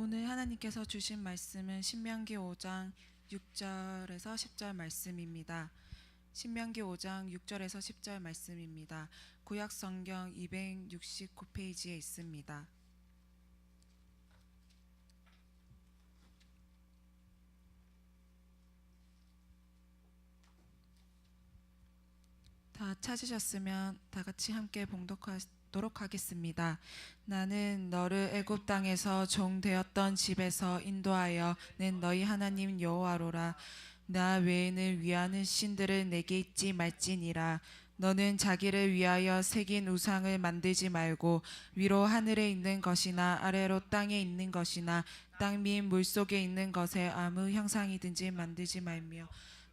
오늘 하나님께서 주신 말씀은 신명기 5장 6절에서 10절 말씀입니다. 신명기 5장 6절에서 10절 말씀입니다. 구약 성경 269페이지에 있습니다. 다 찾으셨으면 다 같이 함께 봉독하 도록 하겠습니다. 나는 너를 애굽 땅에서 종 되었던 집에서 인도하여 낸 너희 하나님 여호와로라. 나 외에는 위하는 신들을 내게 있지 말지니라. 너는 자기를 위하여 새긴 우상을 만들지 말고 위로 하늘에 있는 것이나 아래로 땅에 있는 것이나 땅 및 물속에 있는 것에 아무 형상이든지 만들지 말며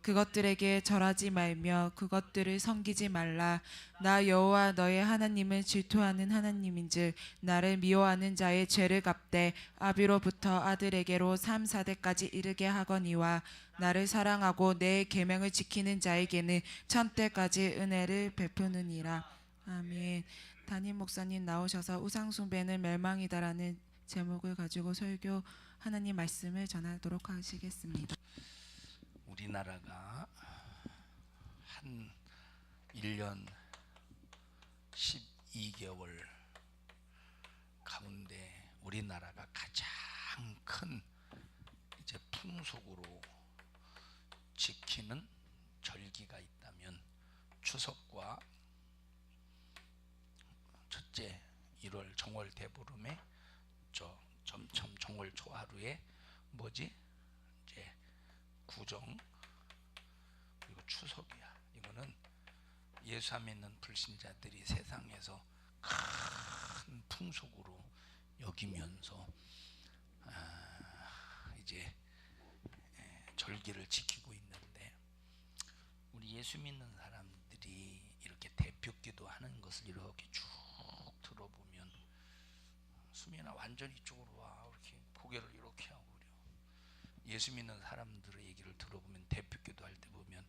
그것들에게 절하지 말며 그것들을 섬기지 말라. 나 여호와 너의 하나님은 질투하는 하나님인즉 나를 미워하는 자의 죄를 갚되 아비로부터 아들에게로 3, 4대까지 이르게 하거니와 나를 사랑하고 내 계명을 지키는 자에게는 천대까지 은혜를 베푸느니라. 아멘. 담임 목사님 나오셔서 우상 숭배는 멸망이다라는 제목을 가지고 설교 하나님 말씀을 전하도록 하시겠습니다. 우리나라가 한 1년 12개월 가운데 우리나라가 가장 큰 이제 풍속으로 지키는 절기가 있다면 추석과 첫째 1월 정월 대보름에 저 점점 정월 초하루에 뭐지? 이제 구정 그리고 추석이야. 이거는 예수 안 믿는 불신자들이 세상에서 큰 풍속으로 여기면서 아, 이제 에, 절기를 지키고 있는데 우리 예수 믿는 사람들이 이렇게 대표기도 하는 것을 이렇게 쭉 들어보면 수민아 완전히 이쪽으로 와 이렇게 고개를 이렇게 하고. 예수 믿는 사람들의 얘기를 들어보면 대표 기도 할 때 보면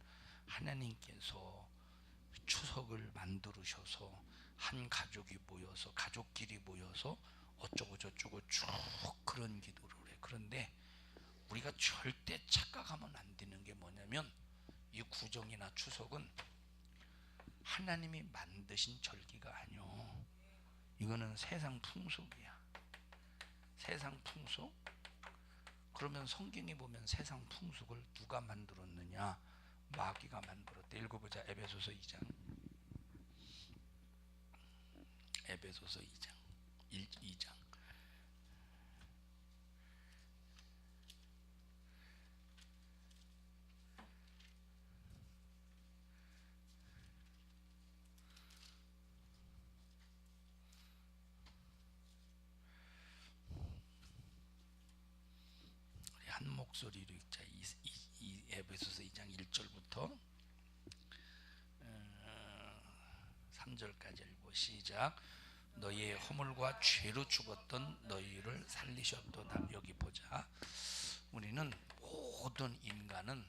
하나님께서 추석을 만들으셔서 한 가족이 모여서 가족끼리 모여서 어쩌고 저쩌고 쭉 그런 기도를 해. 그런데 우리가 절대 착각하면 안 되는 게 뭐냐면 이 구정이나 추석은 하나님이 만드신 절기가 아니요. 이거는 세상 풍속이야. 세상 풍속. 그러면 성경에 보면 세상 풍속을 누가 만들었느냐? 마귀가 만들었대. 읽어보자. 에베소서 2장. 에베소서 2장. 1, 2장. 우리 한 목소리로 읽자. 이, 이, 이 에베소서 2장 1절부터 어, 3절까지 읽고 시작. 너희의 허물과 죄로 죽었던 너희를 살리셨도다. 여기 보자. 우리는 모든 인간은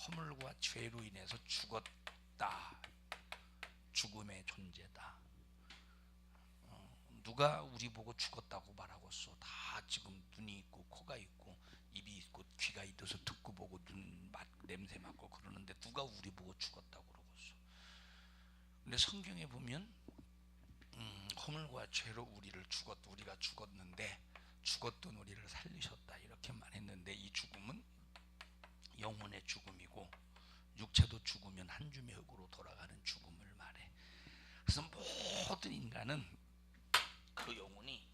허물과 죄로 인해서 죽었다. 죽음의 존재다. 누가 우리 보고 죽었다고 말하고서 다 지금 눈이 있고 코가 있고 입이 있고 귀가 있어서 듣고 보고 눈 맛, 냄새 맡고 그러는데 누가 우리 보고 죽었다고 그러고서 근데 성경에 보면 음, 허물과 죄로 우리를 죽었 우리가 죽었는데 죽었던 우리를 살리셨다 이렇게 말했는데 이 죽음은 영혼의 죽음이고 육체도 죽으면 한 줌의 흙으로 돌아가는 죽음을 말해. 그래서 모든 인간은 그 영혼이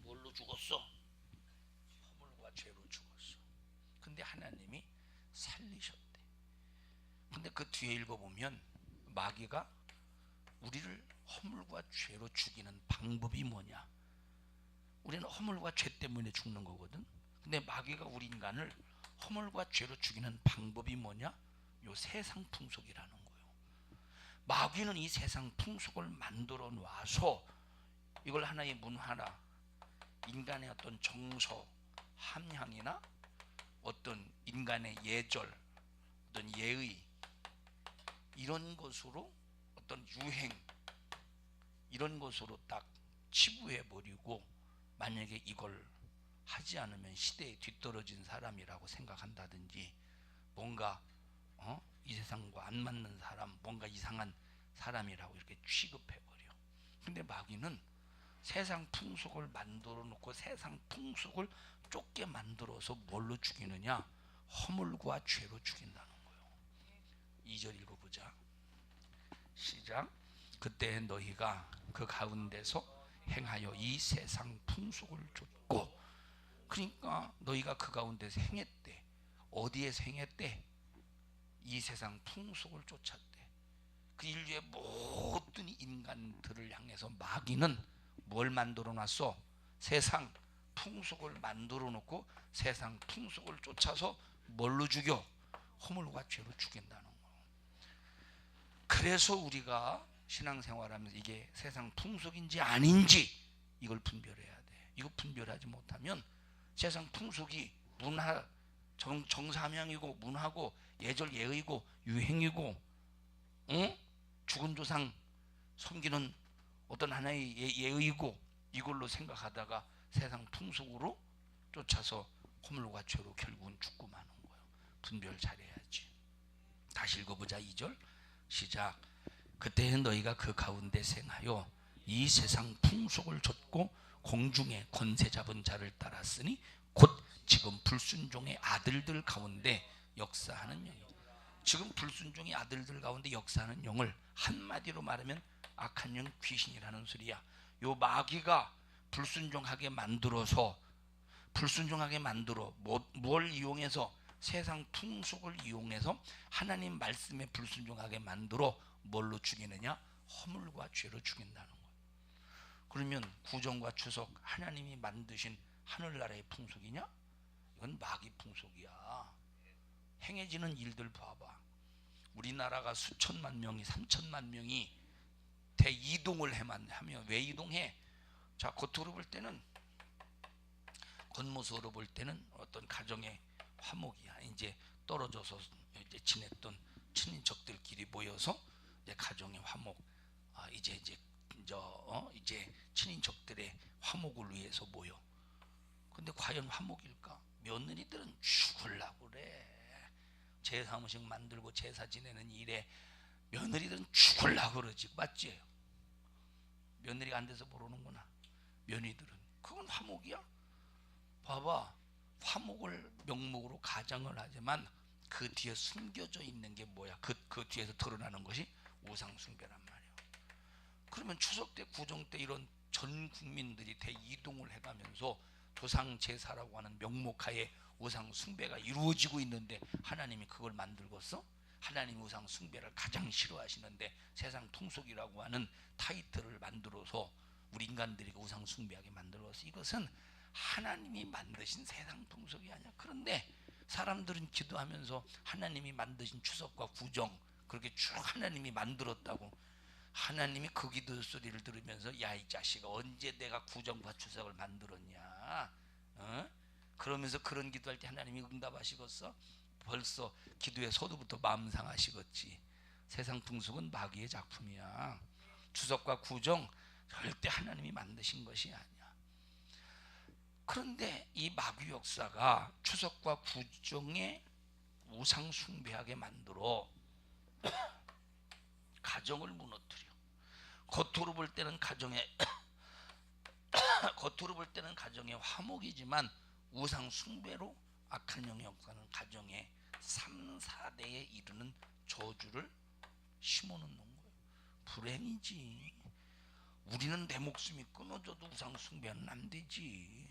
뭘로 죽었어? 죄로 죽었어. 근데 하나님이 살리셨대. 근데 그 뒤에 읽어보면 마귀가 우리를 허물과 죄로 죽이는 방법이 뭐냐? 우리는 허물과 죄 때문에 죽는 거거든. 근데 마귀가 우리 인간을 허물과 죄로 죽이는 방법이 뭐냐? 요 세상 풍속이라는 거예요. 마귀는 이 세상 풍속을 만들어 놔서 이걸 하나의 문화나 인간의 어떤 정서, 함량이나 어떤 인간의 예절, 어떤 예의 이런 것으로 어떤 유행 이런 것으로 딱 치부해 버리고 만약에 이걸 하지 않으면 시대에 뒤떨어진 사람이라고 생각한다든지 뭔가 어? 이 세상과 안 맞는 사람, 뭔가 이상한 사람이라고 이렇게 취급해 버려. 근데 마귀는 세상 풍속을 만들어 놓고 세상 풍속을 좁게 만들어서 뭘로 죽이느냐? 허물과 죄로 죽인다는 거예요. 2절 읽어보자. 시작. 그때 너희가 그 가운데서 행하여 이 세상 풍속을 쫓고 그러니까 너희가 그 가운데서 행했대. 어디에서 행했대? 이 세상 풍속을 쫓았대. 그 인류의 모든 인간들을 향해서 마귀는 뭘 만들어 놨어? 세상 풍속을 만들어 놓고 세상 풍속을 쫓아서 뭘로 죽여? 허물과 죄로 죽인다는 거예요. 그래서 우리가 신앙생활하면서 이게 세상 풍속인지 아닌지 이걸 분별해야 돼. 이거 분별하지 못하면 세상 풍속이 문화 정, 정사명이고 문화고 예절 예의고 유행이고 응? 죽은 조상 섬기는 어떤 하나의 예, 예의고 이걸로 생각하다가 세상 풍속으로 쫓아서 허물과 죄로 결국은 죽고 마는 거예요. 분별 잘해야지. 다시 읽어보자 2절 시작. 그때는 너희가 그 가운데 생하여 이 세상 풍속을 좇고 공중에 권세 잡은 자를 따랐으니 곧 지금 불순종의 아들들 가운데 역사하는 영이 지금 불순종의 아들들 가운데 역사하는 영을 한마디로 말하면 악한 영 귀신이라는 소리야. 요 마귀가 불순종하게 만들어서 불순종하게 만들어 뭐- 뭘 이용해서 세상 풍속을 이용해서 하나님 말씀에 불순종하게 만들어 뭘로 죽이느냐 허물과 죄로 죽인다는 거예요. 그러면 구정과 추석 하나님이 만드신 하늘나라의 풍속이냐? 이건 마귀 풍속이야. 행해지는 일들 봐봐. 우리나라가 수천만 명이 삼천만 명이 대이동을 해만 하면 왜 이동해? 자 겉으로 볼 때는 겉모습으로 볼 때는 어떤 가정의 화목이야. 이제 떨어져서 이제 지냈던 친인척들끼리 모여서 이제 가정의 화목. 아, 이제 이제 저 어? 이제 친인척들의 화목을 위해서 모여. 근데 과연 화목일까? 며느리들은 죽을라고 그래. 제사 음식 만들고 제사 지내는 일에 며느리들은 죽을라고 그러지. 맞지? 며느리가 안 돼서 모르는구나. 며느리들은 그건 화목이야. 봐봐. 화목을 명목으로 가정을 하지만 그 뒤에 숨겨져 있는 게 뭐야? 그, 그 뒤에서 드러나는 것이 우상숭배란 말이야. 그러면 추석 때, 구정 때 이런 전 국민들이 대이동을 해가면서 조상 제사라고 하는 명목하에 우상 숭배가 이루어지고 있는데 하나님이 그걸 만들고서 하나님 우상 숭배를 가장 싫어하시는데 세상 통속이라고 하는 타이틀을 만들어서 우리 인간들이 우상 숭배하게 만들어서 이것은 하나님이 만드신 세상 통속이 아니야. 그런데 사람들은 기도하면서 하나님이 만드신 추석과 구정 그렇게 쭉 하나님이 만들었다고 하나님이 그 기도 소리를 들으면서 야 이 자식아 언제 내가 구정과 추석을 만들었냐 어? 그러면서 그런 기도할 때 하나님이 응답하시겠어 벌써 기도의 서두부터 마음 상하시겠지. 세상 풍속은 마귀의 작품이야. 추석과 구정 절대 하나님이 만드신 것이 아니야. 그런데 이 마귀 역사가 추석과 구정에 우상 숭배하게 만들어 가정을 무너뜨려. 겉으로 볼 때는 가정의 겉으로 볼 때는 가정의 화목이지만 우상 숭배로 악한 영의 역사는 가정의 3, 4대에 이르는 저주를 심어놓는 거예요. 불행이지. 우리는 내 목숨이 끊어져도 우상 숭배는 안 되지.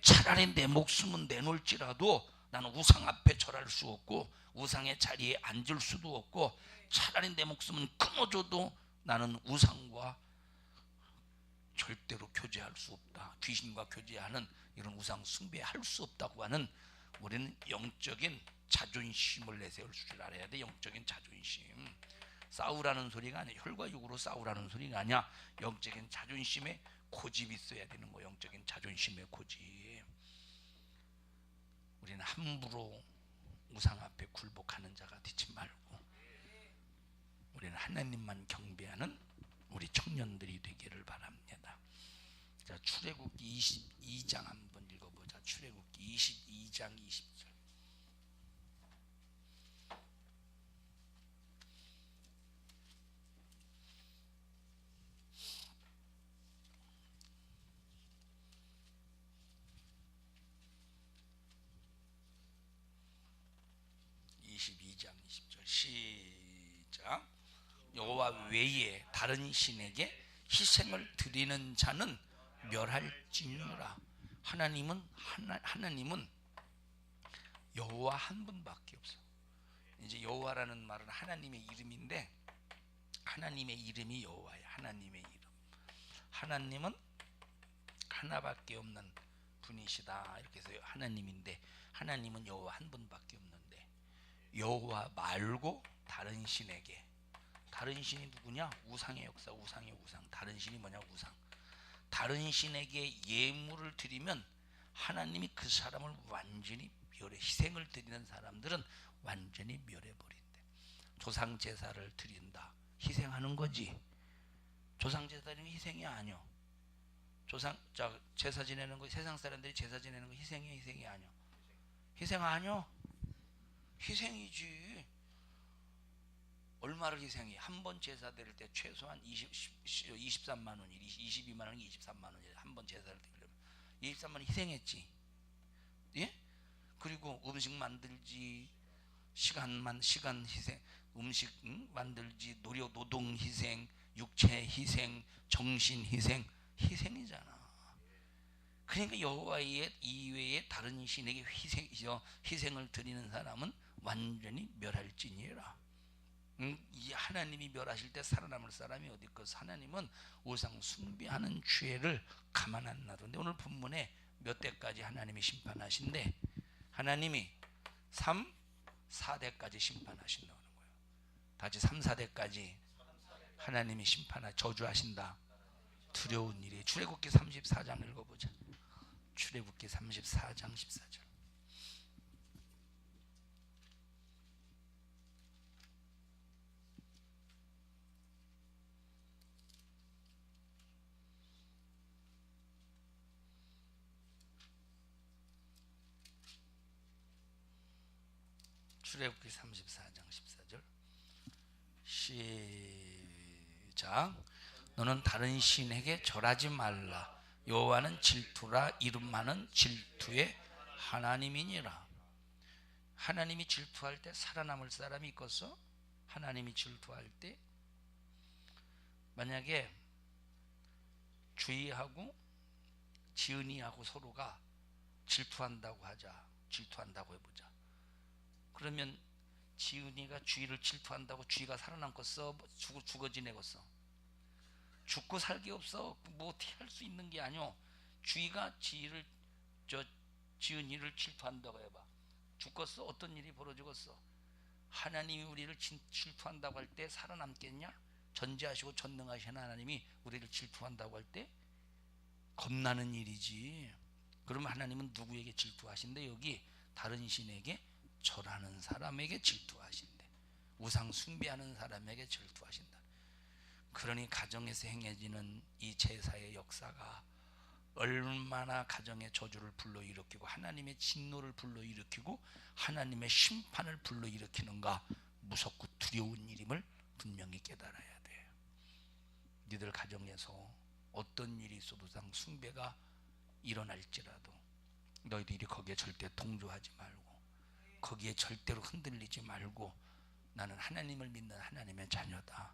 차라리 내 목숨은 내놓을지라도 나는 우상 앞에 절할 수 없고 우상의 자리에 앉을 수도 없고 차라리 내 목숨은 끊어져도 나는 우상과 절대로 교제할 수 없다. 귀신과 교제하는 이런 우상 숭배할 수 없다고 하는 우리는 영적인 자존심을 내세울 줄 알아야 돼. 영적인 자존심. 싸우라는 소리가 아니야. 혈과 육으로 싸우라는 소리가 아니야. 영적인 자존심에 고집이 있어야 되는 거. 영적인 자존심의 고집. 우리는 함부로 우상 앞에 굴복하는 자가 되지 말고 우리는 하나님만 경배하는 우리 청년들이 되기를 바랍니다. 자 출애굽기 22장 한번. 출애굽기 22장 20절. (22장 20절) 시작. 여호와 외에 다른 신에게 희생을 드리는 자는 멸할지니라 하나님은 하나, 하나님은 여호와 한 분밖에 없어. 이제 여호와라는 말은 하나님의 이름인데 하나님의 이름이 여호와야. 하나님의 이름. 하나님은 하나밖에 없는 분이시다. 이렇게 해서 하나님인데 하나님은 여호와 한 분밖에 없는데 여호와 말고 다른 신에게. 다른 신이 누구냐? 우상의 역사. 우상의 우상. 다른 신이 뭐냐? 우상 다른 신에게 예물을 드리면 하나님이 그 사람을 완전히 멸해 희생을 드리는 사람들은 완전히 멸해 버린대. 조상 제사를 드린다. 희생하는 거지. 조상 제사는 희생이 아니요 조상 자 제사 지내는 거 세상 사람들이 제사 지내는 거 희생이 희생이 아니요 희생 아니요 희생이지 얼마를 희생해? 한 번 제사 드릴 때 최소한 20, 23만 원이 22만 원이 23만 원이 한 번 제사를 드리려면 23만 원 희생했지. 예? 그리고 음식 만들지 시간만 시간 희생 음식 응? 만들지 노력 노동 희생 육체 희생 정신 희생 희생이잖아. 그러니까 여호와의 이외에 다른 신에게 희생 희생을 드리는 사람은 완전히 멸할지니라. 음, 이 하나님이 멸하실 때 살아남을 사람이 어디 있겠어? 하나님은 우상 숭배하는 죄를 가만 안 놔두는데 오늘 본문에 몇 대까지 하나님이 심판하신데 하나님이 3, 4대까지 심판하신다는 거예요. 다시 3, 4대까지 하나님이 심판하 저주하신다. 두려운 일이 출애굽기 34장 읽어보자. 출애굽기 34장 14절. 출애굽기 34장 14절. 시작. 너는 다른 신에게 절하지 말라. 여호와는 질투라 이름만은 질투의 하나님이니라. 하나님이 질투할 때 살아남을 사람이 있겠어? 하나님이 질투할 때? 만약에 주의하고 지은이하고 서로가 질투한다고 하자. 질투한다고 해보자 그러면 지은이가 주의를 질투한다고 주의가 살아남겠어? 죽어, 죽어 지내겠어? 죽고 살기 없어. 뭐 어떻게 할 수 있는 게 아니오. 주의가 지를 저 지은이를 질투한다고 해봐. 죽겠어? 어떤 일이 벌어지겠어? 하나님이 우리를 진- 질투한다고 할 때 살아남겠냐? 전지하시고 전능하신 하나님이 우리를 질투한다고 할 때 겁나는 일이지. 그러면 하나님은 누구에게 질투하신대? 여기 다른 신에게 절하는 사람에게 질투하신대. 우상 숭배하는 사람에게 질투하신다. 그러니 가정에서 행해지는 이 제사의 역사가 얼마나 가정의 저주를 불러일으키고 하나님의 진노를 불러일으키고 하나님의 심판을 불러일으키는가 무섭고 두려운 일임을 분명히 깨달아야 돼. 니들 가정에서 어떤 일이 있어도 상 숭배가 일어날지라도 너희들이 거기에 절대 동조하지 말고 거기에 절대로 흔들리지 말고 나는 하나님을 믿는 하나님의 자녀다.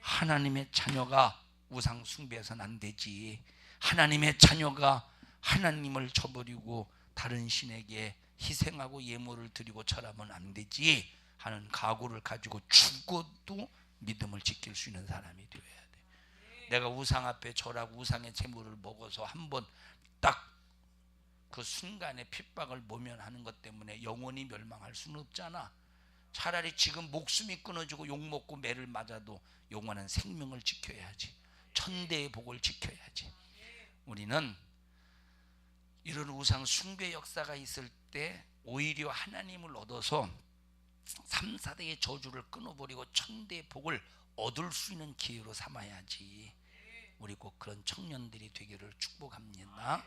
하나님의 자녀가 우상 숭배해서는 안 되지. 하나님의 자녀가 하나님을 저버리고 다른 신에게 희생하고 예물을 드리고 절하면 안 되지 하는 각오를 가지고 죽어도 믿음을 지킬 수 있는 사람이 되어야 돼. 내가 우상 앞에 절하고 우상의 재물을 먹어서 한번 딱 그 순간에 핍박을 모면하는 것 때문에 영원히 멸망할 수는 없잖아. 차라리 지금 목숨이 끊어지고 욕 먹고 매를 맞아도 영원한 생명을 지켜야지. 천대의 복을 지켜야지. 우리는 이런 우상 숭배 역사가 있을 때 오히려 하나님을 얻어서 3, 4대의 저주를 끊어버리고 천대의 복을 얻을 수 있는 기회로 삼아야지. 우리 꼭 그런 청년들이 되기를 축복합니다.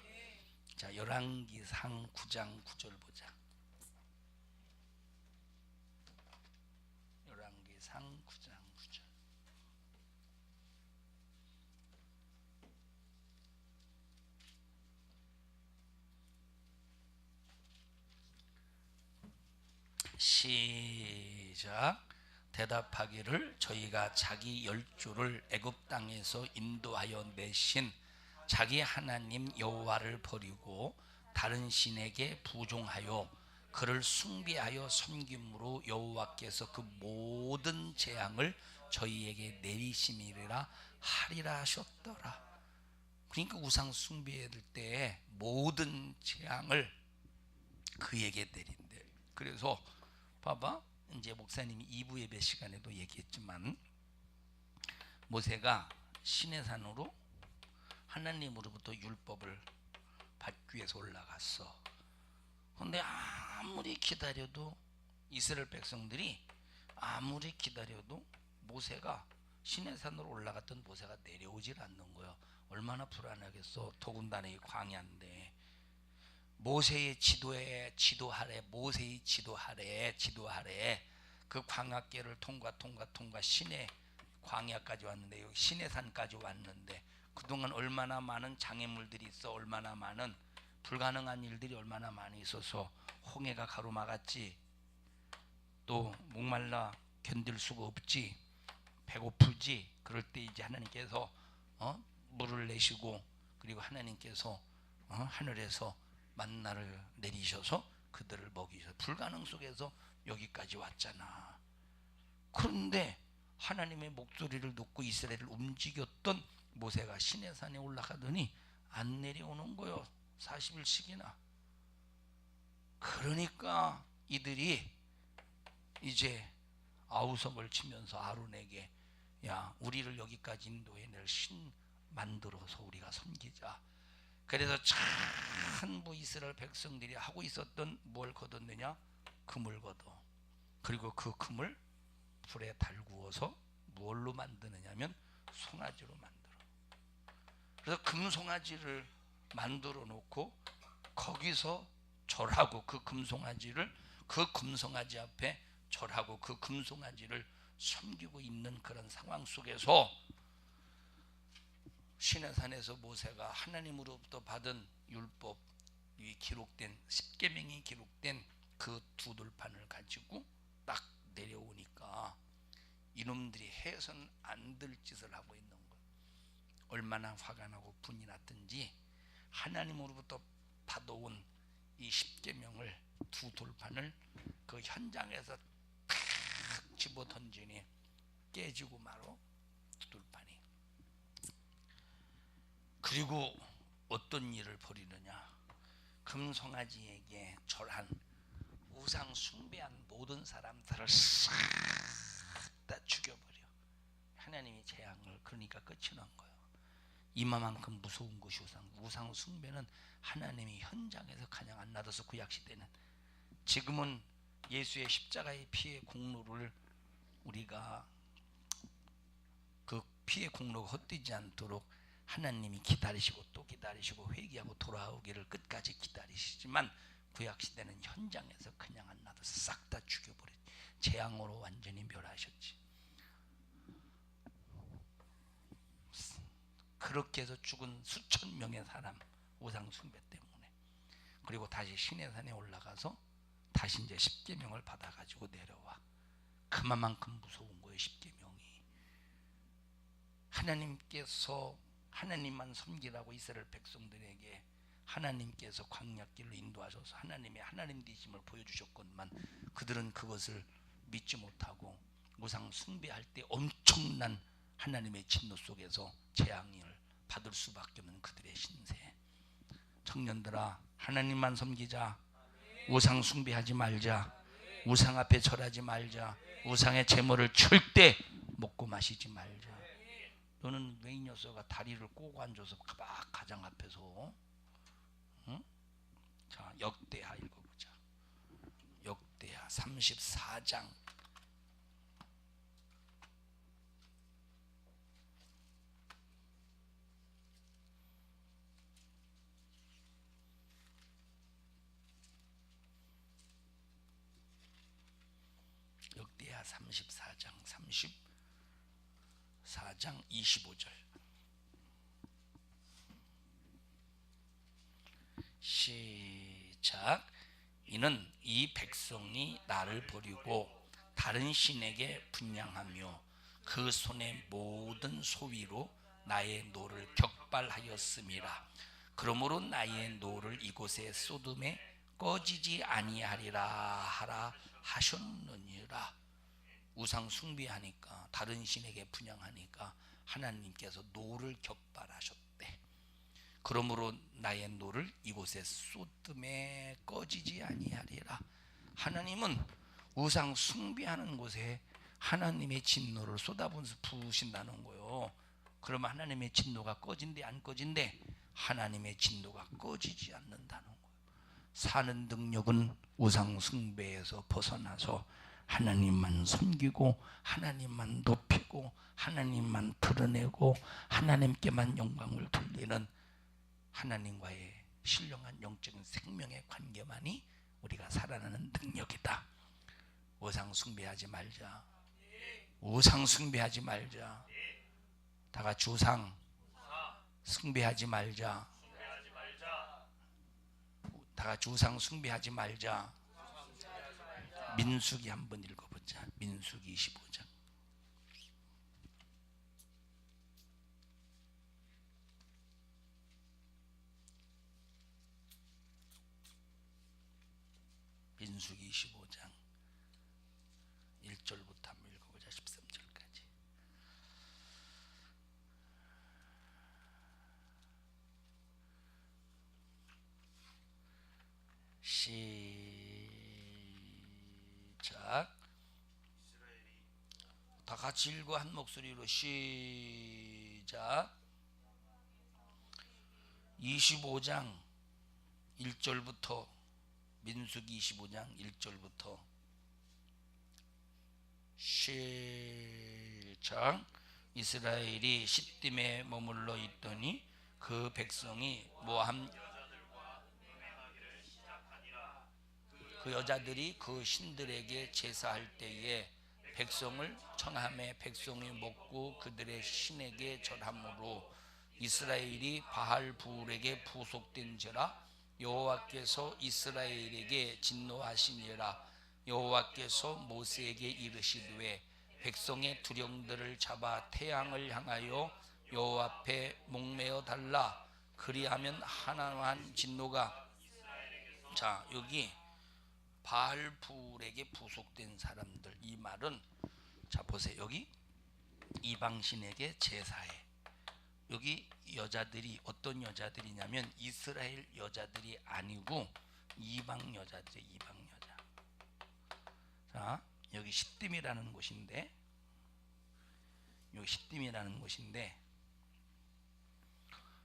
자, 열왕기상 9장 9절 보자. 열왕기상 9장 9절. 시작. 대답하기를 저희가 자기 열조를 애굽 땅에서 인도하여 내신 자기 하나님 여호와를 버리고 다른 신에게 부종하여 그를 숭배하여 섬김으로 여호와께서 그 모든 재앙을 저희에게 내리심이라 하리라 하셨더라. 그러니까 우상 숭배할 때 모든 재앙을 그에게 내린대. 그래서 봐봐. 이제 목사님이 2부 예배 시간에도 얘기했지만 모세가 신의 산으로 하나님으로부터 율법을 받기 위해서 올라갔어. 근데 아무리 기다려도 이스라엘 백성들이 아무리 기다려도 모세가 신의 산으로 올라갔던 모세가 내려오질 않는 거야. 얼마나 불안하겠어. 더군다나 이 광야인데 모세의 지도에 지도하래 모세의 지도하래 지도하래 그 광야길을 통과 통과 통과 신의 광야까지 왔는데 여기 신의 산까지 왔는데 그동안 얼마나 많은 장애물들이 있어 얼마나 많은 불가능한 일들이 얼마나 많이 있어서 홍해가 가로막았지 또 목말라 견딜 수가 없지 배고프지 그럴 때 이제 하나님께서 어? 물을 내시고 그리고 하나님께서 어? 하늘에서 만나를 내리셔서 그들을 먹이셔 불가능 속에서 여기까지 왔잖아. 그런데 하나님의 목소리를 듣고 이스라엘을 움직였던 모세가 시내 산에 올라가더니 안 내려오는 거요. 40일씩이나. 그러니까 이들이 이제 아우성을 치면서 아론에게 야 우리를 여기까지 인도해 낼 신 만들어서 우리가 섬기자. 그래서 전부 이스라엘 백성들이 하고 있었던 뭘 거뒀느냐? 금을 거둬. 그리고 그 금을 불에 달구어서 뭘로 만드느냐면 송아지로 만들어. 그래서 금 송아지를 만들어 놓고 거기서 절하고 그 금송아지를 그 금송아지 앞에 절하고 그 금송아지를 섬기고 있는 그런 상황 속에서 시내산에서 모세가 하나님으로부터 받은 율법 이 기록된 십계명이 기록된 그 두 돌판을 가지고 딱 내려오니까 이놈들이 해선 안될 짓을 하고 있는. 얼마나 화가 나고 분이 났든지 하나님으로부터 받아온 이 십계명을 두 돌판을 그 현장에서 탁 집어 던지니 깨지고 말어 두 돌판이. 그리고 어떤 일을 벌이느냐? 금송아지에게 절한 우상 숭배한 모든 사람들을 싹 다 죽여버려. 하나님이 재앙을 그러니까 끝이 난 거예요 이마만큼 무서운 것이 우상 우상 숭배는 하나님이 현장에서 가냥 안 놔둬서 구약 시대는 지금은 예수의 십자가의 피의 공로를 우리가 그 피의 공로가 헛되지 않도록 하나님이 기다리시고 또 기다리시고 회개하고 돌아오기를 끝까지 기다리시지만 구약 시대는 현장에서 그냥 안 놔둬서 싹 다 죽여버렸 재앙으로 완전히 멸하셨지. 그렇게 해서 죽은 수천 명의 사람 우상 숭배 때문에. 그리고 다시 신의 산에 올라가서 다시 이제 십계명을 받아가지고 내려와. 그만큼 무서운 거예요 십계명이. 하나님께서 하나님만 섬기라고 이스라엘 백성들에게 하나님께서 광야길로 인도하셔서 하나님의 하나님 되심을 보여주셨건만 그들은 그것을 믿지 못하고 우상 숭배할 때 엄청난 하나님의 진노 속에서 재앙을 받을 수밖에 없는 그들의 신세. 청년들아 하나님만 섬기자. 우상 숭배하지 말자. 우상 앞에 절하지 말자. 우상의 제물을 절대 먹고 마시지 말자. 너는 왜 이 녀석아 다리를 꼬고 앉아서 막 가장 앞에서 응? 자 역대하 읽어보자. 역대하 34장 이사야 34장 34장 25절. 시작. 이는 이 백성이 나를 버리고 다른 신에게 분양하며 그 손의 모든 소위로 나의 노를 격발하였음이라. 그러므로 나의 노를 이곳에 소돔에 꺼지지 아니하리라 하라 하셨느니라 우상 숭배하니까 다른 신에게 분양하니까 하나님께서 노를 격발하셨대 그러므로 나의 노를 이곳에 쏟음에 꺼지지 아니하리라. 하나님은 우상 숭배하는 곳에 하나님의 진노를 쏟아부으신다는 거요. 그러면 하나님의 진노가 꺼진대 안 꺼진대? 하나님의 진노가 꺼지지 않는다는 거예요. 사는 능력은 우상 숭배에서 벗어나서 하나님만 섬기고 하나님만 높이고 하나님만 드러내고 하나님께만 영광을 돌리는 하나님과의 신령한 영적인 생명의 관계만이 우리가 살아나는 능력이다. 우상 숭배하지 말자. 우상 숭배하지 말자. 다 같이 우상 숭배하지 말자. 다 같이 우상 숭배하지 말자. 민수기 한번 읽어보자. 민수기 25장. 민수기 25장 1절부터 한번 읽어보자 13절까지 시작 다 같이 읽어 한 목소리로 시작. 25장 1절부터 민수기 25장 1절부터 시작. 이스라엘이 시딤에 머물러 있더니 그 백성이 모함 그 여자들이 그 신들에게 제사할 때에 백성을 청함에 백성이 먹고 그들의 신에게 절함으로 이스라엘이 바알 부울에게 부속된지라 여호와께서 이스라엘에게 진노하시니라. 여호와께서 모세에게 이르시되 백성의 두령들을 잡아 태양을 향하여 여호와 앞에 목매어 달라. 그리하면 하나만 진노가 자 여기 바알불에게 부속된 사람들. 이 말은 자 보세요. 여기 이방신에게 제사해. 여기 여자들이 어떤 여자들이냐면 이스라엘 여자들이 아니고 이방 여자들이 이방 여자. 자 여기 시딤이라는 곳인데 여기 시딤이라는 곳인데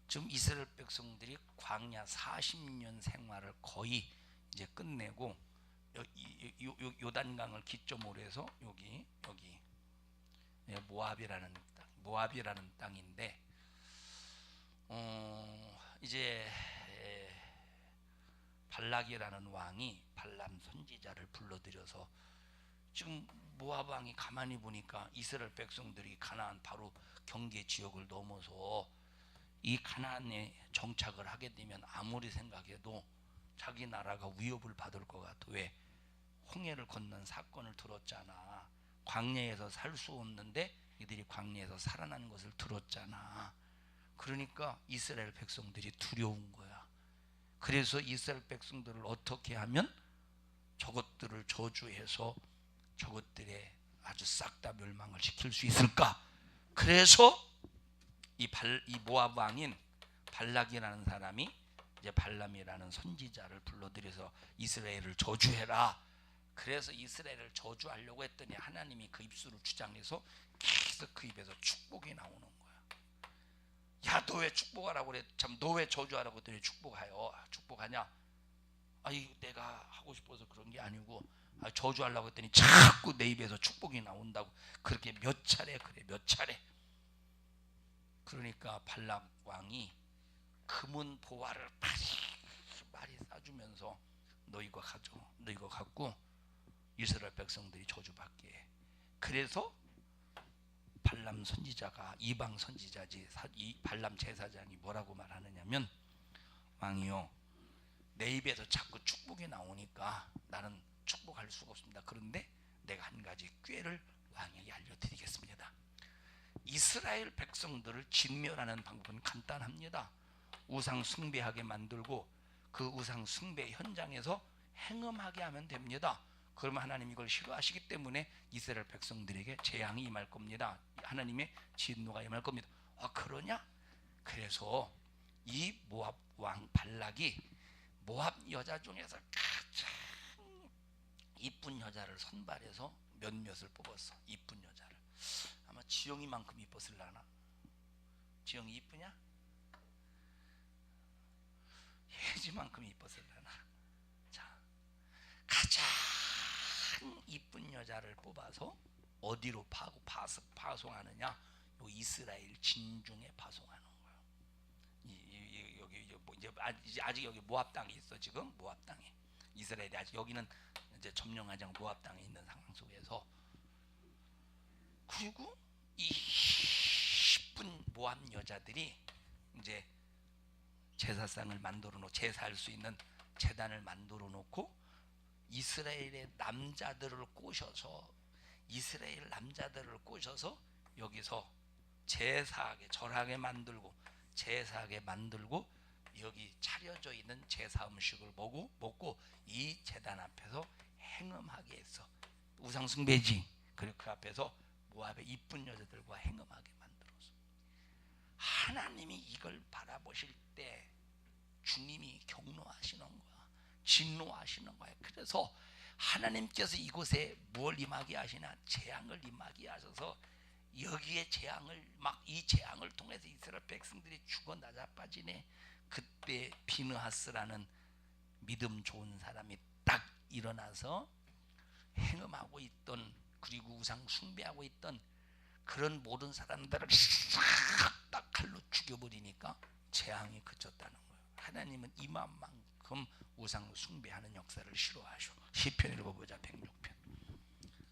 지금 이스라엘 백성들이 광야 40년 생활을 거의 이제 끝내고 요, 요단강을 기점으로 해서 여기 여기 예, 모압이라는 땅, 모압이라는 땅인데 어, 이제 에, 발락이라는 왕이 발람 선지자를 불러들여서 지금 모압 왕이 가만히 보니까 이스라엘 백성들이 가나안 바로 경계 지역을 넘어서 이 가나안에 정착을 하게 되면 아무리 생각해도 자기 나라가 위협을 받을 것 같아. 왜? 홍해를 건넌 사건을 들었잖아. 광야에서 살 수 없는데 이들이 광야에서 살아난 것을 들었잖아. 그러니까 이스라엘 백성들이 두려운 거야. 그래서 이스라엘 백성들을 어떻게 하면 저것들을 저주해서 저것들의 아주 싹 다 멸망을 시킬 수 있을까? 그래서 이, 발, 이 모압 왕인 발락이라는 사람이 이제 발람이라는 선지자를 불러들여서 이스라엘을 저주해라. 그래서 이스라엘을 저주하려고 했더니 하나님이 그 입술을 주장해서 계속 그 입에서 축복이 나오는 거야. 야, 너 왜 축복하라고 그래? 참, 너 왜 저주하라고 했더니 축복하여. 아, 축복하냐? 아이, 내가 하고 싶어서 그런 게 아니고 아, 저주하려고 했더니 자꾸 내 입에서 축복이 나온다고 그렇게 몇 차례 그래, 몇 차례. 그러니까 발락 왕이 금은 보화를 많이 많이 싸주면서 너 이거 가져, 너 이거 갖고 이스라엘 백성들이 저주받게 해. 그래서 발람 선지자가 이방 선지자지 사- 이 발람 제사장이 뭐라고 말하느냐면 왕이요 내 입에서 자꾸 축복이 나오니까 나는 축복할 수가 없습니다. 그런데 내가 한 가지 꾀를 왕에게 알려드리겠습니다. 이스라엘 백성들을 진멸하는 방법은 간단합니다. 우상 숭배하게 만들고 그 우상 숭배 현장에서 행음하게 하면 됩니다. 그러면 하나님 이걸 싫어하시기 때문에 이스라엘 백성들에게 재앙이 임할 겁니다. 하나님의 진노가 임할 겁니다. 아 그러냐? 그래서 이 모압 왕 발락이 모압 여자 중에서 가장 이쁜 여자를 선발해서 몇몇을 뽑았어. 이쁜 여자를. 아마 지영이만큼 이뻤을라나? 지영이 이쁘냐? 혜지만큼 이뻤을라나? 자, 가장 이쁜 여자를 뽑아서 어디로 파, 파, 파송하느냐? 요 이스라엘 진중에 파송하는 거예요. 이, 이, 이, 여기 이제, 뭐 이제 아직, 아직 여기 모압 땅에 있어 지금 모압 땅에 이스라엘이 아직 여기는 이제 점령하지 않고 모압 땅에 있는 상황 속에서 그리고 이 10분 모압 여자들이 이제 제사상을 만들어 놓고 제사할 수 있는 재단을 만들어 놓고 이스라엘의 남자들을 꼬셔서 이스라엘 남자들을 꼬셔서 여기서 제사하게 절하게 만들고 제사하게 만들고 여기 차려져 있는 제사 음식을 먹고 먹고 이 제단 앞에서 행음하게 했어 우상 숭배지. 그리고 그 앞에서 모압의 이쁜 여자들과 행음하게 만들었어 하나님이 이걸 바라보실 때 주님이 경노하시는 거야 진노하시는 거야 그래서 하나님께서 이곳에 무엇 임하게 하시나? 재앙을 임하게 하셔서 여기에 재앙을 막 이 재앙을 통해서 이스라엘 백성들이 죽어 나자빠지네. 그때 비느하스라는 믿음 좋은 사람이 딱 일어나서 행음하고 있던 그리고 우상 숭배하고 있던 그런 모든 사람들을 싹 다 칼로 죽여버리니까 재앙이 그쳤다는 거예요. 하나님은 이만만큼 우상 숭배하는 역사를 싫어하셔. 시편 읽어보자 106편.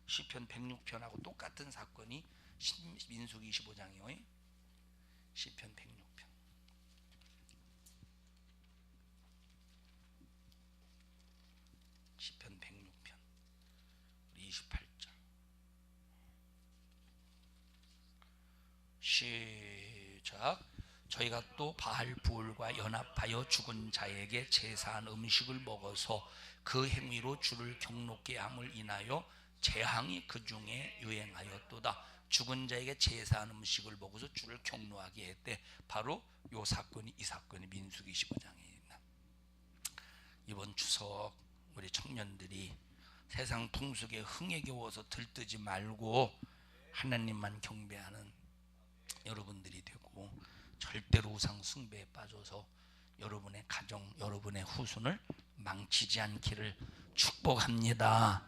시편 106편하고 똑같은 사건이 신- 민수기 25장이요. 시편 106편. 시편 106편. 우리 28절. 시작. 저희가 또 바알 부울과 연합하여 죽은 자에게 제사한 음식을 먹어서 그 행위로 주를 경롭게 함을 인하여 재앙이 그 중에 유행하였도다. 죽은 자에게 제사한 음식을 먹어서 주를 경노하게 했대. 바로 요 사건이 이 사건이 민수기 15장에 있는 이번 추석 우리 청년들이 세상 풍속에 흥에 겨워서 들뜨지 말고 하나님만 경배하는 여러분들이 되고 절대로 우상 숭배에 빠져서 여러분의 가정, 여러분의 후손을 망치지 않기를 축복합니다.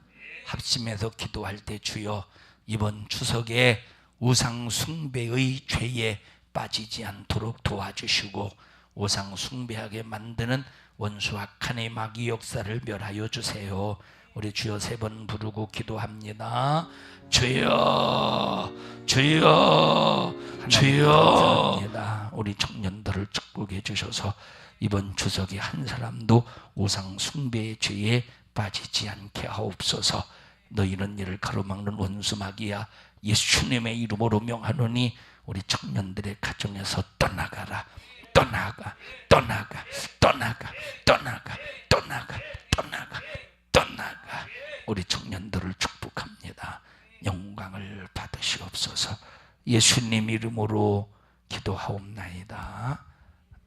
합심해서 기도할 때 주여 이번 추석에 우상 숭배의 죄에 빠지지 않도록 도와주시고 우상 숭배하게 만드는 원수 악한의 마귀 역사를 멸하여 주세요. 우리 주여 세 번 부르고 기도합니다. 주여, 주여, 주여. 우리 청년들을 축복해 주셔서 이번 추석에 한 사람도 우상 숭배의 죄에 빠지지 않게 하옵소서. 너희는 이를 가로막는 원수 마귀야 예수님의 이름으로 명하노니 우리 청년들의 가정에서 떠나가라. 떠나가, 떠나가, 떠나가, 떠나가, 떠나가, 떠나가, 떠나가. 우리 청년들을 축복합니다. 영광을 받으시옵소서. 예수님 이름으로 기도하옵나이다.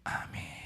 아멘.